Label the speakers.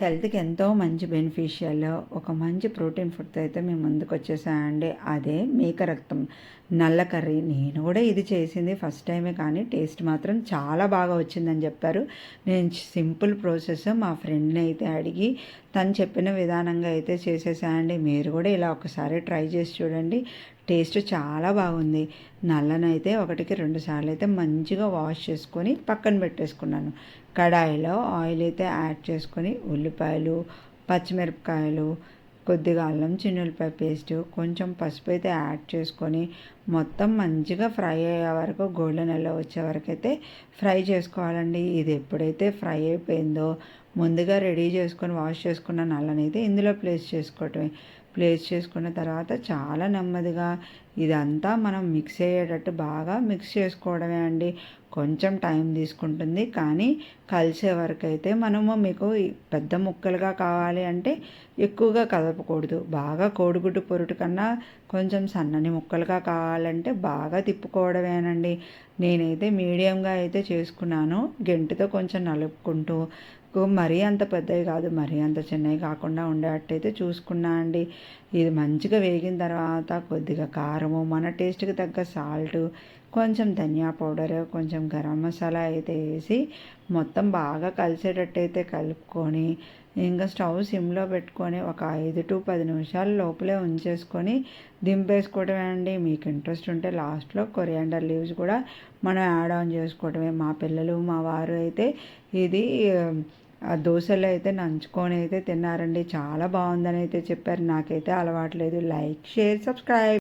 Speaker 1: హెల్త్కి ఎంతో మంచి బెనిఫిషియల్ ఒక మంచి ప్రోటీన్ ఫుడ్ అయితే మేము ముందుకు వచ్చేసాయండి అదే మేక రక్తం. నల్ల కర్రీ. నేను కూడా ఇది చేసింది ఫస్ట్ టైమే కానీ టేస్ట్ మాత్రం చాలా బాగా వచ్చిందని చెప్పారు. నేను సింపుల్ ప్రాసెస్ మా ఫ్రెండ్ని అయితే అడిగి తను చెప్పిన విధానంగా అయితే చేసేసానండి. మీరు కూడా ఇలా ఒకసారి ట్రై చేసి చూడండి. టేస్ట్ చాలా బాగుంది. నల్లనైతే ఒకటికి రెండు సార్లు అయితే మంచిగా వాష్ చేసుకొని పక్కన పెట్టేసుకున్నాను. కడాయిలో ఆయిల్ అయితే యాడ్ చేసుకొని ఉల్లిపాయలు పచ్చిమిరపకాయలు కొద్దిగా అల్లం చిన్నులపాయ పేస్ట్ కొంచెం పసుపు అయితే యాడ్ చేసుకొని మొత్తం మంచిగా ఫ్రై అయ్యే వరకు గోల్డెన్ ఎల్లో వచ్చే వరకు అయితే ఫ్రై చేసుకోవాలండి. ఇది ఎప్పుడైతే ఫ్రై అయిపోయిందో ముందుగా రెడీ చేసుకొని వాష్ చేసుకున్న నల్లనైతే అయితే ఇందులో ప్లేస్ చేసుకోవటమే. ప్లేస్ చేసుకున్న తర్వాత చాలా నెమ్మదిగా ఇదంతా మనం మిక్స్ అయ్యేటట్టు బాగా మిక్స్ చేసుకోవడమే అండి. కొంచెం టైం తీసుకుంటుంది కానీ కలిసే వరకు అయితే మనము మీకు పెద్ద ముక్కలుగా కావాలి అంటే ఎక్కువగా కదపకూడదు. బాగా కోడిగుడ్డు పొరుటు కన్నా కొంచెం సన్నని ముక్కలుగా కావాలి. కావాలంటే బాగా తిప్పుకోవడమేనండి. నేనైతే మీడియంగా అయితే చేసుకున్నాను. గెంటుతో కొంచెం నలుపుకుంటూ మరీ అంత పెద్దవి కాదు మరీ అంత చిన్నవి కాకుండా ఉండేటట్టయితే చూసుకున్నా అండి. ఇది మంచిగా వేగిన తర్వాత కొద్దిగా కారము మన టేస్ట్కి తగ్గ సాల్ట్ కొంచెం ధనియా పౌడర్ కొంచెం గరం మసాలా అయితే వేసి మొత్తం బాగా కలిసేటట్టయితే కలుపుకొని ఇంకా స్టవ్ సిమ్లో పెట్టుకొని ఒక ఐదు టు పది నిమిషాలు లోపలే ఉంచేసుకొని దింపేసుకోవడమే అండి. మీకు ఇంట్రెస్ట్ ఉంటే లాస్ట్లో కొరియాండర్ లీవ్స్ కూడా మనం యాడ్ ఆన్ చేసుకోవడమే. మా పిల్లలు మా వారు అయితే ఇది ఆ దోశలు అయితే నంచుకొని అయితే తిన్నారండి. చాలా బాగుందని అయితే చెప్పారు. నాకైతే అలవాట్లేదు లైక్ షేర్ సబ్స్క్రైబ్.